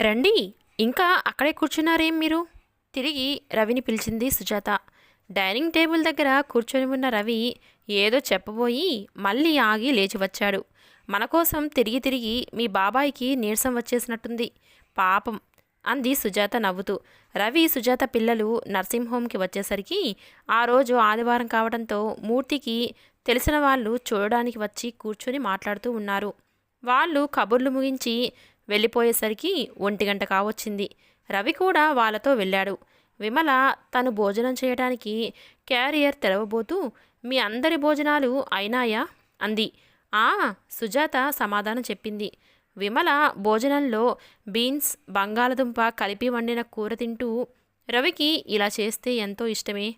రండి. ఇంకా అక్కడే కూర్చున్నారేం మీరు? తిరిగి రవిని పిలిచింది సుజాత. డైనింగ్ టేబుల్ దగ్గర కూర్చొని ఉన్న రవి ఏదో చెప్పబోయి మళ్ళీ ఆగి లేచి వచ్చాడు. మన కోసం తిరిగి తిరిగి మీ బాబాయికి నీరసం వచ్చేసినట్టుంది. పాపం అంది సుజాత నవ్వుతూ. రవి సుజాత పిల్లలు నర్సింగ్ హోమ్కి వచ్చేసరికి ఆ రోజు ఆదివారం కావడంతో మూర్తికి తెలిసిన వాళ్ళు చూడడానికి వచ్చి కూర్చొని మాట్లాడుతూ ఉన్నారు. వాళ్ళు కబుర్లు ముగించి వెళ్ళిపోయేసరికి ఒంటి గంట కావచ్చింది. రవి కూడా వాళ్ళతో వెళ్ళాడు. విమల తను భోజనం చేయడానికి క్యారియర్ తెరవబోతూ మీ అందరి భోజనాలు అయినాయా? అంది. ఆ సుజాత సమాధానం చెప్పింది. విమల భోజనంలో బీన్స్ బంగాళదుంప కలిపి వండిన కూర తింటూ రవికి ఇలా చేస్తే ఎంతో ఇష్టమే.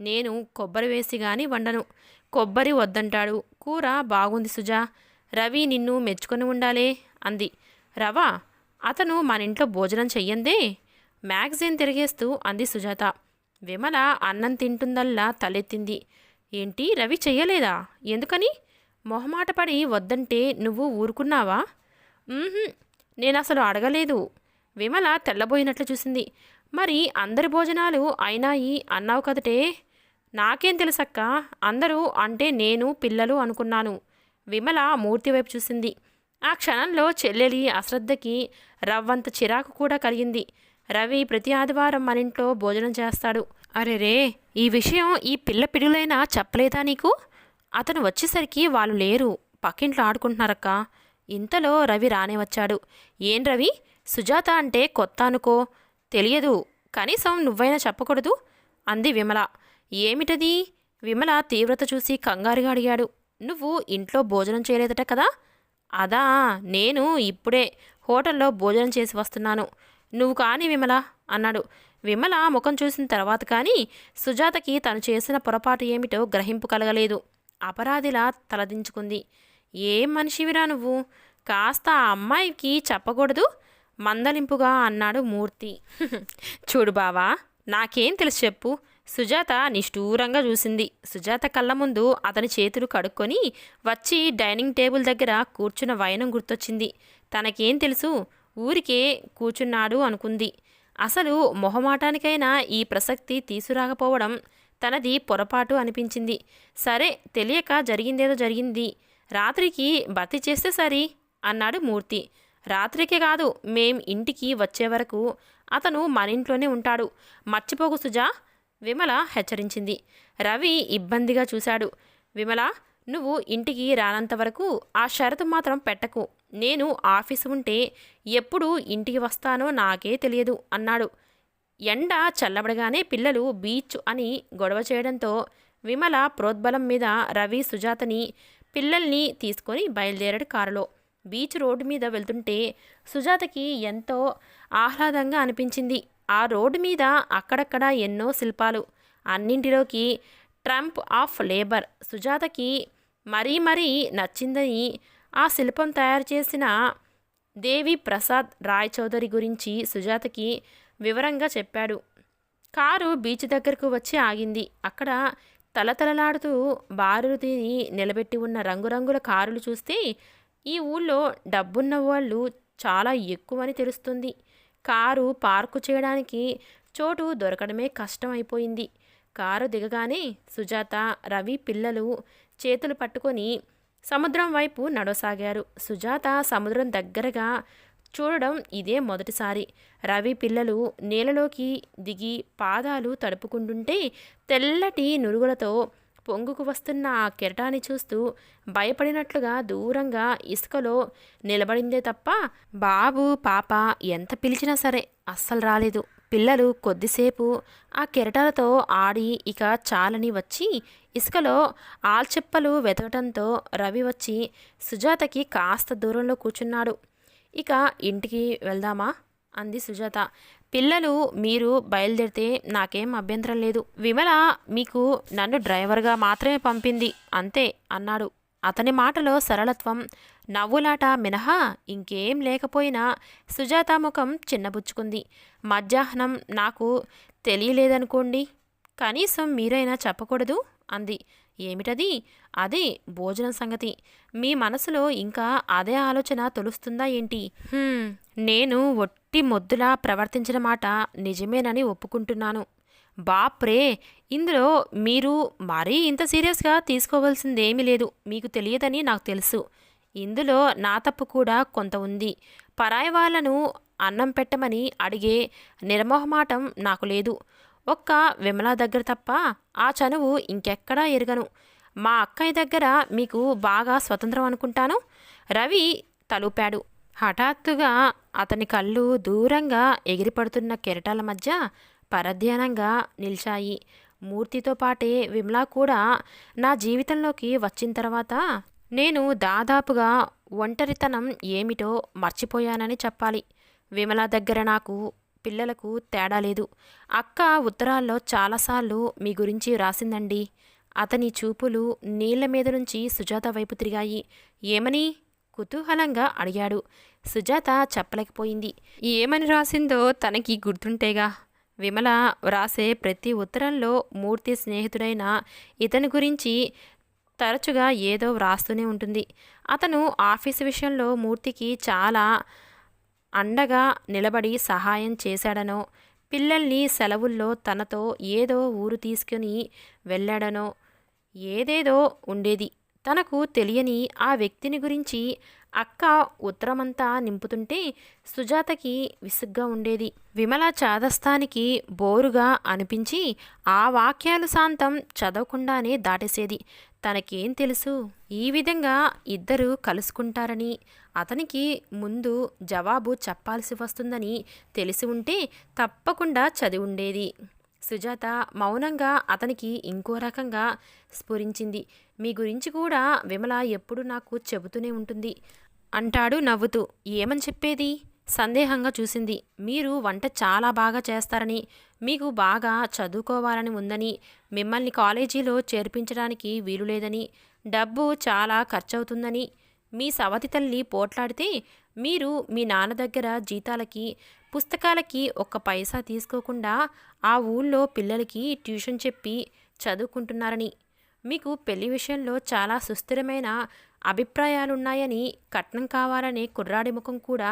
నేను కొబ్బరి వేసి గాని వండను. కొబ్బరి వద్దంటాడు. కూర బాగుంది సుజా. రవి నిన్ను మెచ్చుకొని ఉండాలే అంది. రవా అతను మన ఇంట్లో భోజనం చెయ్యందే? మ్యాగజైన్ తిరిగేస్తూ అంది సుజాత. విమల అన్నం తింటుందల్లా తలెత్తింది. ఏంటి రవి చెయ్యలేదా? ఎందుకని? మొహమాటపడి వద్దంటే నువ్వు ఊరుకున్నావా? నేను అసలు అడగలేదు. విమల తెల్లబోయినట్లు చూసింది. మరి అందరి భోజనాలు అయినాయి అన్నావు కదటే? నాకేం తెలుసక్క? అందరూ అంటే నేను పిల్లలు అనుకున్నాను. విమల మూర్తి వైపు చూసింది. ఆ క్షణంలో చెల్లెలి అశ్రద్ధకి రవ్వంత చిరాకు కూడా కలిగింది. రవి ప్రతి ఆదివారం మన ఇంట్లో భోజనం చేస్తాడు. అరే రే ఈ విషయం ఈ పిల్ల పిడులైనా చెప్పలేదా నీకు? అతను వచ్చేసరికి వాళ్ళు లేరు. పక్కింట్లో ఆడుకుంటున్నారక్క. ఇంతలో రవి రానే వచ్చాడు. ఏం రవి? సుజాత అంటే కొత్త అనుకో. తెలియదు. కనీసం నువ్వైనా చెప్పకూడదు? అంది విమల. ఏమిటది? విమల తీవ్రత చూసి కంగారుగా అడిగాడు. నువ్వు ఇంట్లో భోజనం చేయలేదట కదా? అదా నేను ఇప్పుడే హోటల్లో భోజనం చేసి వస్తున్నాను. నువ్వు కాని విమల అన్నాడు. విమల ముఖం చూసిన తర్వాత కానీ సుజాతకి తను చేసిన పొరపాటు ఏమిటో గ్రహింపు కలగలేదు. అపరాధిలా తలదించుకుంది. ఏం మనిషివిరా నువ్వు? కాస్త ఆ అమ్మాయికి చెప్పకూడదు? మందలింపుగా అన్నాడు మూర్తి. చూడు బావా నాకేం తెలుసు చెప్పు. సుజాత నిష్ఠూరంగా చూసింది. సుజాత కళ్ళ ముందు అతని చేతులు కడుక్కొని వచ్చి డైనింగ్ టేబుల్ దగ్గర కూర్చున్న వైనం గుర్తొచ్చింది. తనకేం తెలుసు? ఊరికే కూర్చున్నాడు అనుకుంది. అసలు మొహమాటానికైనా ఈ ప్రసక్తి తీసుకురాకపోవడం తనది పొరపాటు అనిపించింది. సరే తెలియక జరిగిందేదో జరిగింది. రాత్రికి భర్తీ చేస్తే సరి? అన్నాడు మూర్తి. రాత్రికే కాదు మేం ఇంటికి వచ్చే వరకు అతను మన ఇంట్లోనే ఉంటాడు. మర్చిపోకు సుజా విమల హెచ్చరించింది. రవి ఇబ్బందిగా చూశాడు. విమల నువ్వు ఇంటికి రానంత వరకు ఆ షరతు మాత్రం పెట్టకు. నేను ఆఫీసు ఉంటే ఎప్పుడు ఇంటికి వస్తానో నాకే తెలియదు అన్నాడు. ఎండ చల్లబడగానే పిల్లలు బీచ్ అని గొడవ చేయడంతో విమల ప్రోద్బలం మీద రవి సుజాతని పిల్లల్ని తీసుకొని బయలుదేరాడు కారులో. బీచ్ రోడ్డు మీద వెళ్తుంటే సుజాతకి ఎంతో ఆహ్లాదంగా అనిపించింది. ఆ రోడ్డు మీద అక్కడక్కడ ఎన్నో శిల్పాలు. అన్నింటిలోకి ట్రంప్ ఆఫ్ లేబర్. సుజాతకి మరీ మరీ నచ్చిందని ఆ శిల్పం తయారు చేసిన దేవి ప్రసాద్ రాయ్ చౌదరి గురించి సుజాతకి వివరంగా చెప్పాడు. కారు బీచ్ దగ్గరకు వచ్చి ఆగింది. అక్కడ తలతలలాడుతూ బారులు తిని నిలబెట్టి ఉన్న రంగురంగుల కారులు చూస్తే ఈ ఊళ్ళో డబ్బున్న వాళ్ళు చాలా ఎక్కువని తెలుస్తుంది. కారు పార్కు చేయడానికి చోటు దొరకడమే కష్టం అయిపోయింది కారు దిగగానే సుజాత రవి పిల్లలు చేతులు పట్టుకొని సముద్రం వైపు నడవసాగారు. సుజాత సముద్రం దగ్గరగా చూడడం ఇదే మొదటిసారి. రవి పిల్లలు నీళ్ళలోకి దిగి పాదాలు తడుపుకుంటుంటే తెల్లటి నురుగులతో పొంగుకు వస్తున్న ఆ కెరటాన్ని చూస్తూ భయపడినట్లుగా దూరంగా ఇసుకలో నిలబడిందే తప్ప బాబు పాప ఎంత పిలిచినా సరే అస్సలు రాలేదు. పిల్లలు కొద్దిసేపు ఆ కెరటాలతో ఆడి ఇక చాలని వచ్చి ఇసుకలో ఆల్చెప్పలు వెతకటంతో రవి వచ్చి సుజాతకి కాస్త దూరంలో కూర్చున్నాడు. ఇక ఇంటికి వెళ్దామా? అంది సుజాత. పిల్లలు మీరు బయలుదేరితే నాకేం అభ్యంతరం లేదు. విమల మీకు నన్ను డ్రైవర్గా మాత్రమే పంపింది అంతే అన్నాడు. అతని మాటలో సరళత్వం నవ్వులాట మినహా ఇంకేం లేకపోయినా సుజాత ముఖం చిన్నబుచ్చుకుంది. మధ్యాహ్నం నాకు తెలియలేదనుకోండి కనీసం మీరైనా చెప్పకూడదు అంది. ఏమిటది? అదే భోజనం సంగతి. మీ మనసులో ఇంకా అదే ఆలోచన తొలుస్తుందా ఏంటి? నేను ఒట్టి మొద్దులా ప్రవర్తించిన మాట నిజమేనని ఒప్పుకుంటున్నాను. బాప్రే ఇందులో మీరు మరీ ఇంత సీరియస్గా తీసుకోవాల్సిందేమీ లేదు. మీకు తెలియదని నాకు తెలుసు. ఇందులో నా తప్పు కూడా కొంత ఉంది. పరాయి వాళ్ళను అన్నం పెట్టమని అడిగే నిర్మోహమాటం నాకు లేదు. ఒక్క విమలా దగ్గర తప్ప ఆ చనువు ఇంకెక్కడా ఎరగను. మా అక్కయ్య దగ్గర మీకు బాగా స్వతంత్రం అనుకుంటాను. రవి తలుపాడు. హఠాత్తుగా అతని కళ్ళు దూరంగా ఎగిరిపడుతున్న కెరటాల మధ్య పరధ్యానంగా నిలిచాయి. మూర్తితో పాటే విమలా కూడా నా జీవితంలోకి వచ్చిన తర్వాత నేను దాదాపుగా ఒంటరితనం ఏమిటో మర్చిపోయానని చెప్పాలి. విమల దగ్గర నాకు పిల్లలకు తేడా లేదు. అక్క ఉత్తరాల్లో చాలాసార్లు మీ గురించి రాసిందండి. అతని చూపులు నీళ్ళ మీద నుంచి సుజాత వైపు తిరిగాయి. ఏమని? కుతూహలంగా అడిగాడు. సుజాత చెప్పలేకపోయింది. ఏమని రాసిందో తనకి గుర్తుంటేగా. విమల వ్రాసే ప్రతి ఉత్తరంలో మూర్తి స్నేహితుడైన ఇతని గురించి తరచుగా ఏదో వ్రాస్తూనే ఉంటుంది. అతను ఆఫీసు విషయంలో మూర్తికి చాలా అండగా నిలబడి సహాయం చేశాడనో పిల్లల్ని సెలవుల్లో తనతో ఏదో ఊరు తీసుకుని వెళ్ళాడనో ఏదేదో ఉండేది తనకు తెలియని ఆ వ్యక్తిని గురించి అక్క ఉత్తరమంతా నింపుతుంటే సుజాతకి విసుగ్గా ఉండేది. విమల చాదస్తానికి బోరుగా అనిపించి ఆ వాక్యాలు శాంతం చదవకుండానే దాటేసేది. తనకేం తెలుసు? ఈ విధంగా ఇద్దరు కలుసుకుంటారని అతనికి ముందు జవాబు చెప్పాల్సి వస్తుందని తెలిసి ఉంటే తప్పకుండా చదివి ఉండేది సుజాత మౌనంగా అతనికి ఇంకో రకంగా స్ఫురించింది. మీ గురించి కూడా విమల ఎప్పుడు నాకు చెబుతూనే ఉంటుంది. అంటాడు నవ్వుతూ. ఏమని చెప్పేది? సందేహంగా చూసింది. మీరు వంట చాలా బాగా చేస్తారని మీకు బాగా చదువుకోవాలని ఉందని మిమ్మల్ని కాలేజీలో చేర్పించడానికి వీలు లేదని డబ్బు చాలా ఖర్చవుతుందని మీ సవతి తల్లి పోట్లాడితే మీరు మీ నాన్న దగ్గర జీతాలకి పుస్తకాలకి ఒక్క పైసా తీసుకోకుండా ఆ ఊళ్ళో పిల్లలకి ట్యూషన్ చెప్పి చదువుకుంటున్నారని. మీకు పెళ్ళి విషయంలో చాలా సుస్థిరమైన అభిప్రాయాలున్నాయని కట్నం కావాలనే కుర్రాడి ముఖం కూడా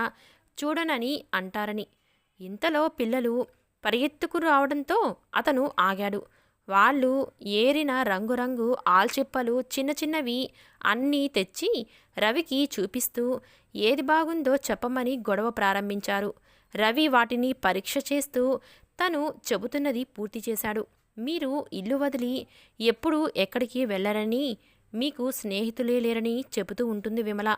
చూడనని అంటారని. ఇంతలో పిల్లలు పరిగెత్తుకు రావడంతో అతను ఆగాడు. వాళ్ళు ఏరిన రంగురంగు ఆల్చిప్పలు చిన్న చిన్నవి అన్నీ తెచ్చి రవికి చూపిస్తూ ఏది బాగుందో చెప్పమని గొడవ ప్రారంభించారు. రవి వాటిని పరీక్ష చేస్తూ తను చెబుతున్నది పూర్తి చేశాడు. మీరు ఇల్లు వదిలి ఎప్పుడు ఎక్కడికి వెళ్ళరని మీకు స్నేహితులే లేరని చెబుతూ ఉంటుంది విమల.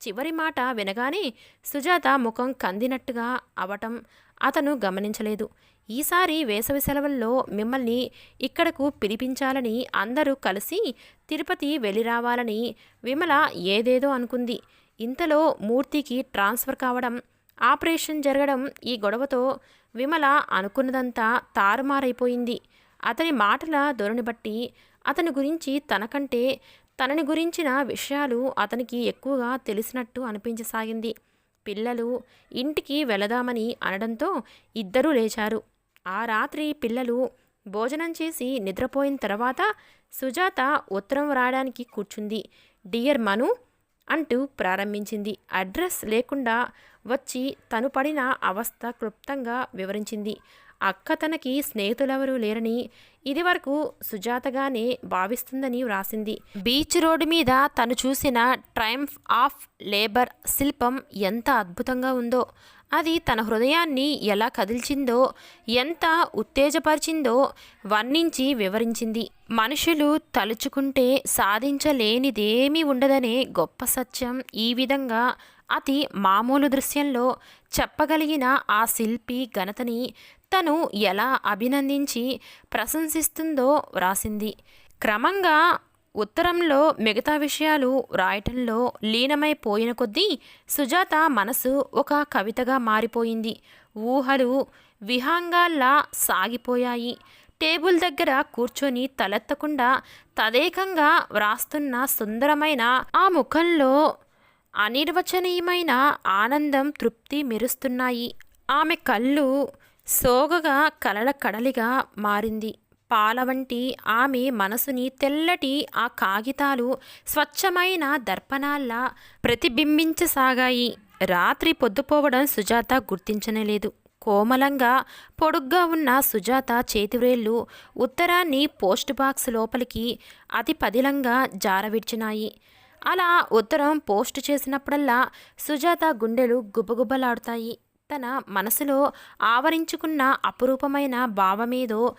చివరి మాట వినగానే సుజాత ముఖం కందినట్టుగా అవటం అతను గమనించలేదు. ఈసారి వేసవి సెలవుల్లో మిమ్మల్ని ఇక్కడకు పిలిపించాలని అందరూ కలిసి తిరుపతి వెళ్ళి రావాలని విమల ఏదేదో అనుకుంది. ఇంతలో మూర్తికి ట్రాన్స్ఫర్ కావడం ఆపరేషన్ జరగడం ఈ గొడవతో విమల అనుకున్నదంతా తారుమారైపోయింది. అతని మాటల ధోరణి బట్టి అతని గురించి తనకంటే తనని గురించిన విషయాలు అతనికి ఎక్కువగా తెలిసినట్టు అనిపించసాగింది. పిల్లలు ఇంటికి వెళదామని అనడంతో ఇద్దరూ లేచారు. ఆ రాత్రి పిల్లలు భోజనం చేసి నిద్రపోయిన తర్వాత సుజాత ఉత్తరం రాయడానికి కూర్చుంది. డియర్ మను అంటూ ప్రారంభించింది. అడ్రస్ లేకుండా వచ్చి తను పడిన అవస్థ క్లుప్తంగా వివరించింది. అక్క తనకి స్నేహితులెవరూ లేరని ఇదివరకు సుజాతగానే భావిస్తుందని వ్రాసింది. బీచ్ రోడ్డు మీద తను చూసిన ట్రయంఫ్ ఆఫ్ లేబర్ శిల్పం ఎంత అద్భుతంగా ఉందో అది తన హృదయాన్ని ఎలా కదిల్చిందో ఎంత ఉత్తేజపరిచిందో వర్ణించి వివరించింది. మనుషులు తలుచుకుంటే సాధించలేనిదేమీ ఉండదనే గొప్ప సత్యం ఈ విధంగా అతి మామూలు దృశ్యంలో చెప్పగలిగిన ఆ శిల్పి ఘనతని తను ఎలా అభినందించి ప్రశంసిస్తుందో వ్రాసింది. క్రమంగా ఉత్తరంలో మిగతా విషయాలు రాయటంలో లీనమైపోయిన కొద్దీ సుజాత మనసు ఒక కవితగా మారిపోయింది. ఊహలు విహాంగాల్లా సాగిపోయాయి. టేబుల్ దగ్గర కూర్చొని తలెత్తకుండా తదేకంగా వ్రాస్తున్న సుందరమైన ఆ ముఖంలో అనిర్వచనీయమైన ఆనందం తృప్తి మెరుస్తున్నాయి. ఆమె కళ్ళు సోగగా కలల కడలిగా మారింది. పాల వంటి ఆమె మనసుని తెల్లటి ఆ కాగితాలు స్వచ్ఛమైన దర్పణాల్లా ప్రతిబింబించసాగాయి. రాత్రి పొద్దుపోవడం సుజాత గుర్తించనేలేదు కోమలంగా పొడుగ్గా ఉన్న సుజాత చేతివ్రేళ్ళు ఉత్తరాన్ని పోస్ట్ బాక్స్ లోపలికి అతి పదిలంగా జారవిడ్చినాయి. అలా ఉత్తరం పోస్ట్ చేసినప్పుడల్లా సుజాత గుండెలు గుబగుబలాడుతాయి. తన మనసులో ఆవరించుకున్న అపురూపమైన భావమేదో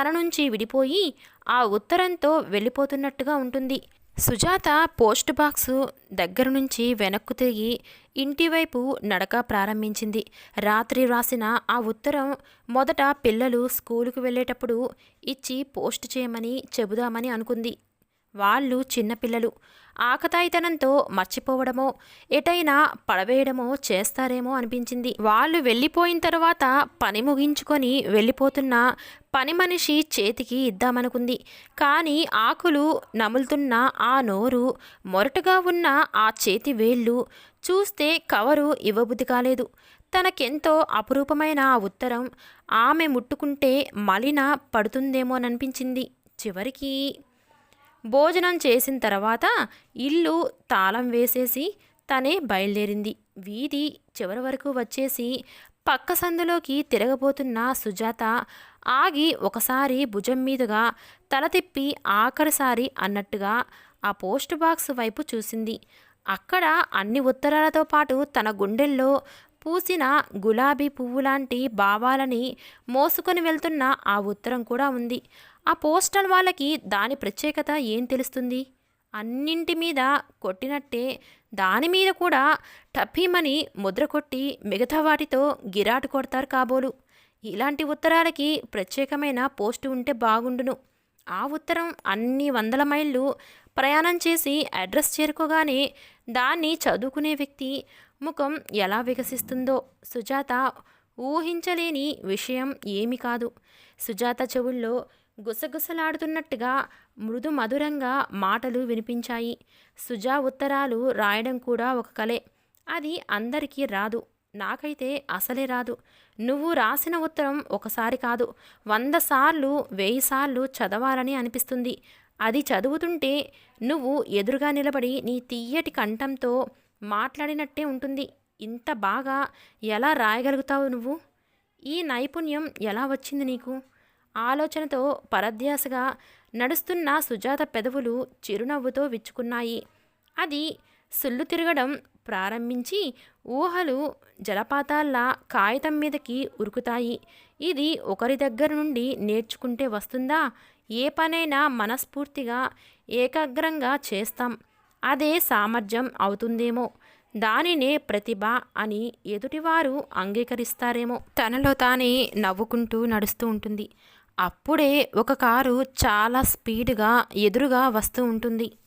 తన నుంచి విడిపోయి ఆ ఉత్తరంతో వెళ్ళిపోతున్నట్టుగా ఉంటుంది. సుజాత పోస్ట్ బాక్సు దగ్గర నుంచి వెనక్కు తిరిగి ఇంటివైపు నడక ప్రారంభించింది. రాత్రి వ్రాసిన ఆ ఉత్తరం మొదట పిల్లలు స్కూలుకు వెళ్ళేటప్పుడు ఇచ్చి పోస్ట్ చేయమని చెబుదామని అనుకుంది. వాళ్ళు చిన్నపిల్లలు. ఆకతాయితనంతో మర్చిపోవడమో ఎటైనా పడవేయడమో చేస్తారేమో అనిపించింది. వాళ్ళు వెళ్ళిపోయిన తర్వాత పని ముగించుకొని వెళ్ళిపోతున్న పని మనిషి చేతికి ఇద్దామనుకుంది. కానీ ఆకులు నములుతున్న ఆ నోరు మొరటుగా ఉన్న ఆ చేతి వేళ్ళు చూస్తే కవరు ఇవ్వబుద్ధి కాలేదు. తనకెంతో అపురూపమైన ఆ ఉత్తరం ఆమె ముట్టుకుంటే మలిన పడుతుందేమోననిపించింది. చివరికి భోజనం చేసిన తర్వాత ఇల్లు తాళం వేసేసి తనే బయలుదేరింది. వీధి చివరి వరకు వచ్చేసి పక్క సందులోకి తిరగబోతున్న సుజాత ఆగి ఒకసారి భుజం మీదుగా తల తిప్పి ఆఖరిసారి అన్నట్టుగా ఆ పోస్ట్ బాక్స్ వైపు చూసింది. అక్కడ అన్ని ఉత్తరాలతో పాటు తన గుండెల్లో పూసిన గులాబీ పువ్వు లాంటి భావాలని మోసుకొని వెళ్తున్న ఆ ఉత్తరం కూడా ఉంది. ఆ పోస్టల్ వాళ్ళకి దాని ప్రత్యేకత ఏం తెలుస్తుంది? అన్నింటి మీద కొట్టినట్టే దాని మీద కూడా టప్పీమని ముద్ర కొట్టి మిగతా వాటితో గిరాటు కొడతారు కాబోలు. ఇలాంటి ఉత్తరాలకి ప్రత్యేకమైన పోస్టు ఉంటే బాగుండును. ఆ ఉత్తరం అన్ని వందల మైళ్ళు ప్రయాణం చేసి అడ్రస్ చేరుకోగానే దాన్ని చదువుకునే వ్యక్తి ముఖం ఎలా వికసిస్తుందో సుజాత ఊహించలేని విషయం ఏమి కాదు. సుజాత చెవుల్లో గుసగుసలాడుతున్నట్టుగా మృదు మధురంగా మాటలు వినిపించాయి. సుజా ఉత్తరాలు రాయడం కూడా ఒక కలే. అది అందరికీ రాదు. నాకైతే అసలే రాదు. నువ్వు రాసిన ఉత్తరం ఒకసారి కాదు. వంద సార్లు వెయ్యి సార్లు చదవాలని అనిపిస్తుంది. అది చదువుతుంటే నువ్వు ఎదురుగా నిలబడి నీ తీయటి కంఠంతో మాట్లాడినట్టే ఉంటుంది. ఇంత బాగా ఎలా రాయగలుగుతావు నువ్వు? ఈ నైపుణ్యం ఎలా వచ్చింది నీకు? ఆలోచనతో పరధ్యాసగా నడుస్తున్న సుజాత పెదవులు చిరునవ్వుతో విచ్చుకున్నాయి. అది సుళ్ళు తిరగడం ప్రారంభించి ఊహలు జలపాతాల్లా కాగితం మీదకి ఉరుకుతాయి. ఇది ఒకరి దగ్గర నుండి నేర్చుకుంటే వస్తుందా? ఏ పనైనా మనస్ఫూర్తిగా ఏకాగ్రంగా చేస్తాం. అదే సామర్థ్యం అవుతుందేమో. దానినే ప్రతిభ అని ఎదుటివారు అంగీకరిస్తారేమో. తనలో తానే నవ్వుకుంటూ నడుస్తూ ఉంటుంది. అప్పుడే ఒక కారు చాలా స్పీడ్గా ఎదురుగా వస్తూ ఉంటుంది.